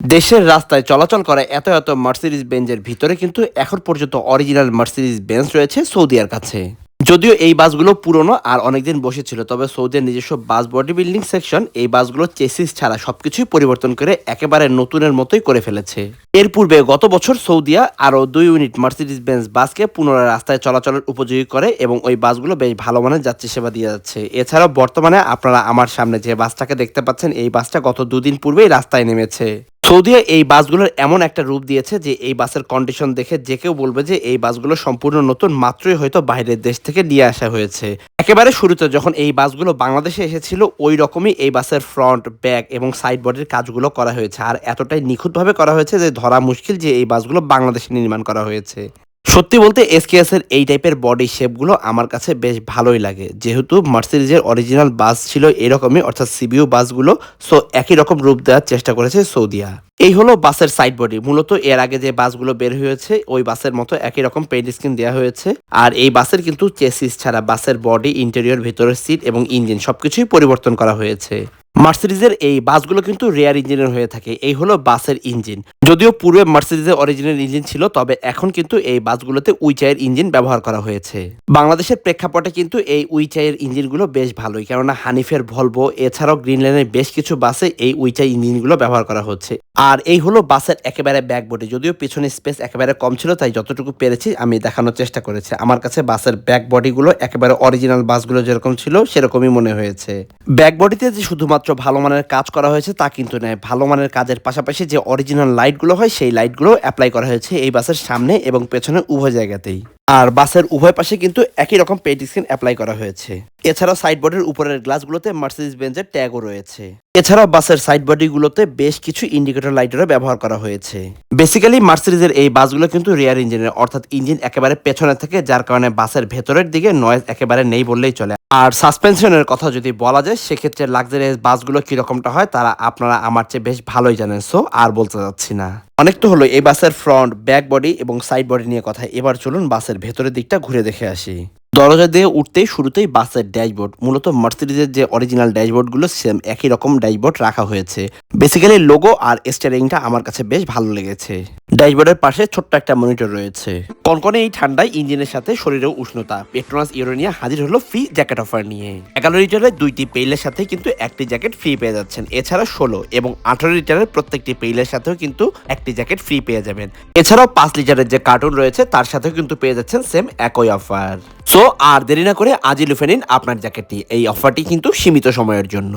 দেশের রাস্তায় চলাচল করা এত এত মার্সিডিজ বেঞ্জের ভিতরে কিন্তু এখন পর্যন্ত অরিজিনাল মার্সিডিজ বেঞ্জ রয়েছে সৌদিয়ার কাছে। যদিও এই বাসগুলো পুরনো আর অনেকদিন বসেছিল, তবে সৌদির নিজস্ব বাস বডি বিল্ডিং সেকশন এই বাসগুলো চেসিস ছাড়া সবকিছুই পরিবর্তন করে একেবারে নতুনের মতোই করে ফেলেছে। এর পূর্বে গত বছর সৌদিয়া আরও দুই ইউনিট মার্সিডিজ বেঞ্জ বাসকে পুনরায় রাস্তায় চলাচলের উপযোগী করে এবং ওই বাসগুলো বেশ ভালো মানের যাত্রী সেবা দিয়ে যাচ্ছে। এছাড়াও বর্তমানে আপনারা আমার সামনে যে বাসটাকে দেখতে পাচ্ছেন, এই বাসটা গত দুদিন পূর্বেই রাস্তায় নেমেছে। সৌদিয়া এই বাসগুলোর এমন একটা রূপ দিয়েছে যে এই বাসের কন্ডিশন দেখে যে কেউ বলবে যে এই বাসগুলো সম্পূর্ণ নতুন, মাত্রই হয়তো বাইরের দেশ থেকে নিয়ে আসা হয়েছে। একেবারে শুরুতে যখন এই বাসগুলো বাংলাদেশে এসেছিল, ওই রকমই এই বাসের ফ্রন্ট ব্যাক এবং সাইড বডির কাজগুলো করা হয়েছে। আর এতটাই নিখুঁতভাবে করা হয়েছে যে ধরা মুশকিল যে এই বাসগুলো বাংলাদেশে নির্মাণ করা হয়েছে। সত্যি বলতে এসকেএস এর এই টাইপের বডি শেপগুলো আমার কাছে বেশ ভালোই লাগে। যেহেতু মার্সিডিজের অরিজিনাল বাস ছিল এরকমই, অর্থাৎ সিবিউ বাসগুলো সো একই রকম রূপ দেওয়ার চেষ্টা করেছে সৌদিয়া এই হলো বাসের সাইড বডি মূলত এর আগে যে বাসগুলো বের হয়েছে, ওই বাসের মতো একই রকম পেইন্ট স্কিন দেওয়া হয়েছে। আর এই বাসের কিন্তু চেসিস ছাড়া বাসের বডি ইন্টেরিয়র ভিতরের সিট এবং ইঞ্জিন সবকিছুই পরিবর্তন করা হয়েছে। মার্সিডিজের এই বাসগুলো কিন্তু রেয়ার ইঞ্জিনের হয়ে থাকে। এই হলো বাসের ইঞ্জিন। যদিও পূর্বে মার্সিডিজের অরিজিনাল ইঞ্জিন ছিল, তবে এখন কিন্তু এই বাসগুলোতে উইচাইয়ের ইঞ্জিন ব্যবহার করা হয়েছে। বাংলাদেশের প্রেক্ষাপটে কিন্তু এই উইচাইয়ের ইঞ্জিনগুলো বেশ ভালোই, কেননা হানিফের ভলভো, এছাড়াও গ্রিনল্যান্ডের বেশ কিছু বাসে এই উইচাই ইঞ্জিনগুলো ব্যবহার করা হচ্ছে। আর এই হলো বাসের একেবারে ব্যাক বডি যদিও পিছনে স্পেস একেবারে কম ছিল, তাই যতটুকু পেরেছি আমি দেখানোর চেষ্টা করেছি। আমার কাছে বাসের ব্যাক বডিগুলো একেবারে অরিজিনাল বাসগুলো যেরকম ছিল, সেরকমই মনে হয়েছে। ব্যাক বডিতে যে শুধুমাত্র ভালো মানের কাজ করা হয়েছে, তা কিন্তু নয়। ভালো মানের কাজের পাশাপাশি যে অরিজিনাল লাইটগুলো হয়, সেই লাইটগুলো অ্যাপ্লাই করা হয়েছে এই বাসের সামনে এবং পেছনে উভয় জায়গাতেই। আর বাসের উভয় পাশে কিন্তু একই রকম পেইন্ট স্ক্রিন অ্যাপ্লাই করা হয়েছে। এছাড়াও সাইড বডির উপরের গ্লাসগুলোতে মার্সিডিজ বেঞ্জের ট্যাগও রয়েছে। এছাড়াও বাসের সাইড বডিগুলোতে বেশ কিছু ইন্ডিকেটর লাইটেরও ব্যবহার করা হয়েছে। বেসিক্যালি মার্সিডিজের এই বাসগুলো কিন্তু রিয়ার ইঞ্জিনের অর্থাৎ ইঞ্জিন একেবারে পেছনে থাকে, যার কারণে বাসের ভেতরের দিকে নয়েজ একেবারে নেই বললেই চলে। আর সাসপেনশনের কথা যদি বলা যায়, সেক্ষেত্রে লাক্সারিয়াস বাসগুলো কিরকমটা হয়, তারা আপনারা আমার চেয়ে বেশ ভালোই জানেন সো আর বলতে যাচ্ছি না। অনেক তো হলো, এই বাসের ফ্রন্ট ব্যাক বডি এবং সাইড বডি নিয়ে কথা। এবার চলুন বাসের ভেতরের দিকটা ঘুরে দেখে আসি। দরজা দিয়ে উঠতেই শুরুতেই বাসের ড্যাশবোর্ড, মূলত মার্সিডিজের যে অরিজিনাল ড্যাশবোর্ডগুলো সেম একই রকম ড্যাশবোর্ড রাখা হয়েছে। বেসিক্যালি লোগো আর স্টারিংটা আমার কাছে বেশ ভালো লেগেছে। ড্যাশবোর্ডের পাশে ছোট্ট একটা মনিটর রয়েছে। কনকনে এই ঠান্ডায় ইঞ্জিনের সাথে শরীরেও উষ্ণতা, পেট্রোনাস, ইউরোনিয়া হাজির হলো ফ্রি জ্যাকেট অফার নিয়ে। এগারো লিটারের দুইটি পেইলের সাথে কিন্তু একটি জ্যাকেট ফ্রি পেয়ে যাচ্ছেন। এছাড়া ষোলো এবং আঠারো লিটারের প্রত্যেকটি পেইলের সাথেও কিন্তু একটি জ্যাকেট ফ্রি পেয়ে যাবেন। এছাড়াও পাঁচ লিটারের যে কার্টুন রয়েছে, তার সাথেও কিন্তু পেয়ে যাচ্ছেন সেম একই অফার। সো আর দেরি না করে আজই লুফে নিন আপনার জ্যাকেটটি। এই অফারটি কিন্তু সীমিত সময়ের জন্য।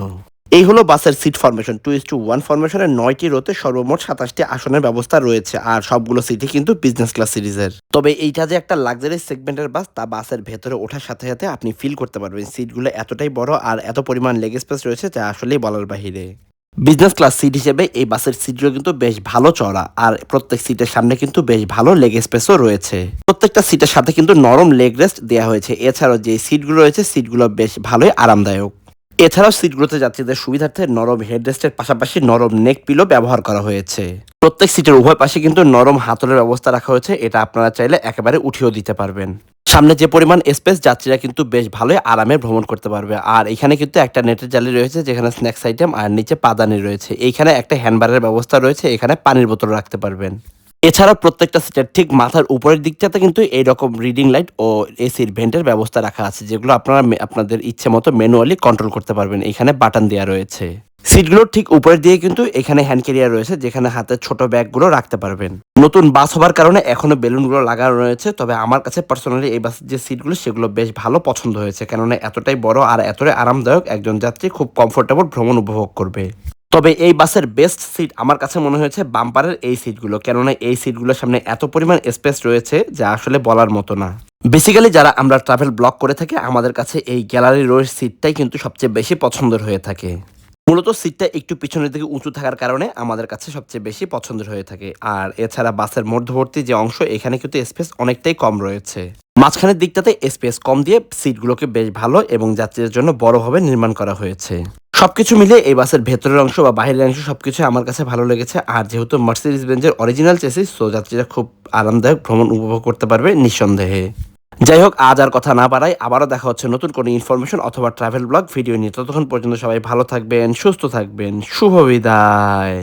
এই হলো বাসের seat formation two is to one ফরমেশনের নয়টি রোতে সর্বমোট সাতাশটি আসনের ব্যবস্থা রয়েছে, আর সবগুলো সিটই কিন্তু বিজনেস ক্লাস সিরিজের তবে এইটা যে একটা লাক্সারি সেগমেন্টের বাস তা বাসের ভেতরে ওঠার সাথে সাথে আপনি ফিল করতে পারবেন সিটগুলো এতটাই বড় আর এত পরিমাণ লেগ স্পেস রয়েছে, যা আসলেই বলার বাহিরে। বিজনেস ক্লাস সিট হিসেবে এই বাসের সিটগুলো কিন্তু বেশ ভালো চড়া আর প্রত্যেক সিটের সামনে কিন্তু বেশ ভালো লেগ স্পেসও রয়েছে। প্রত্যেকটা সিটের সাথে কিন্তু নরম লেগ রেস্ট দেওয়া হয়েছে, এছাড়াও যে সিটগুলো রয়েছে সিটগুলো বেশ ভালোই আরামদায়ক। এছাড়াও সিটগুলোতে যাত্রীদের সুবিধার্থে নরম হেডরেস্টের পাশাপাশি নরম নেক পিলো ব্যবহার করা হয়েছে। প্রত্যেক সিটের উভয় পাশে কিন্তু নরম হাতলের ব্যবস্থা রাখা হয়েছে, এটা আপনারা চাইলে একেবারে উঠিয়েও দিতে পারবেন। সামনে যে পরিমাণ স্পেস, যাত্রীরা কিন্তু বেশ ভালোই আরামে ভ্রমণ করতে পারবে। আর এখানে কিন্তু একটা নেটের জালি রয়েছে, যেখানে স্ন্যাক্স আইটেম আর নিচে পাদানি রয়েছে। এইখানে একটা হ্যান্ডবারের ব্যবস্থা রয়েছে, এখানে পানির বোতল রাখতে পারবেন। এছাড়া প্রত্যেকটা সিটের ঠিক মাথার উপরের দিকটাতে কিন্তু এইরকম রিডিং লাইট ও এসির ভেন্টের ব্যবস্থা রাখা আছে, যেগুলো আপনারা আপনাদের ইচ্ছে মতো ম্যানুয়ালি কন্ট্রোল করতে পারবেন। এখানে বাটন দেওয়া রয়েছে। সিটগুলোর ঠিক উপরের দিয়ে কিন্তু এখানে হ্যান্ড ক্যারিয়ার রয়েছে, যেখানে হাতে ছোট ব্যাগগুলো রাখতে পারবেন। নতুন বাস হবার কারণে এখনও বেলুনগুলো লাগানো রয়েছে, তবে আমার কাছে পার্সোনালি এই বাসের যে সিটগুলো সেগুলো বেশ ভালো পছন্দ হয়েছে, কেননা এতটাই বড় আর এতটাই আরামদায়ক একজন যাত্রী খুব কমফোর্টেবল ভ্রমণ উপভোগ করবে। তবে এই বাসের বেস্ট সিট আমার কাছে মনে হয়েছে বাম্পারের এই সিটগুলো কেননা এই সিটগুলোর সামনে এত পরিমাণ স্পেস রয়েছে যা আসলে বলার মতো না। বেসিক্যালি যারা আমরা ট্রাভেল ব্লগ করে থাকি, আমাদের কাছে এই গ্যালারি রোয়ের সিটটাই কিন্তু সবচেয়ে বেশি পছন্দের হয়ে থাকে। মূলত সিটটা একটু পিছনের দিকে উঁচু থাকার কারণে আমাদের কাছে সবচেয়ে বেশি পছন্দের হয়ে থাকে। আর এছাড়া বাসের মধ্যবর্তী যে অংশ, এখানে কিন্তু স্পেস অনেকটাই কম রয়েছে। মাঝখানের দিকটাতে স্পেস কম দিয়ে সিটগুলোকে বেশ ভালো এবং যাত্রীদের জন্য বড়ভাবে নির্মাণ করা হয়েছে। সবকিছু মিলে এই বাসের ভেতরের অংশ বা বাহিরের অংশ সব কিছু আমার কাছে ভালো লেগেছে। আর যেহেতু মার্সিডিজ বেঞ্জের অরিজিনাল চেসিস সো যাত্রীরা খুব আরামদায়ক ভ্রমণ উপভোগ করতে পারবে নিঃসন্দেহে। যাই হোক, আজ আর কথা না বাড়াই, আবারও দেখা হচ্ছে নতুন কোনো ইনফরমেশন অথবা ট্রাভেল ব্লগ ভিডিও নিয়ে ততক্ষণ পর্যন্ত সবাই ভালো থাকবেন, সুস্থ থাকবেন। শুভ বিদায়।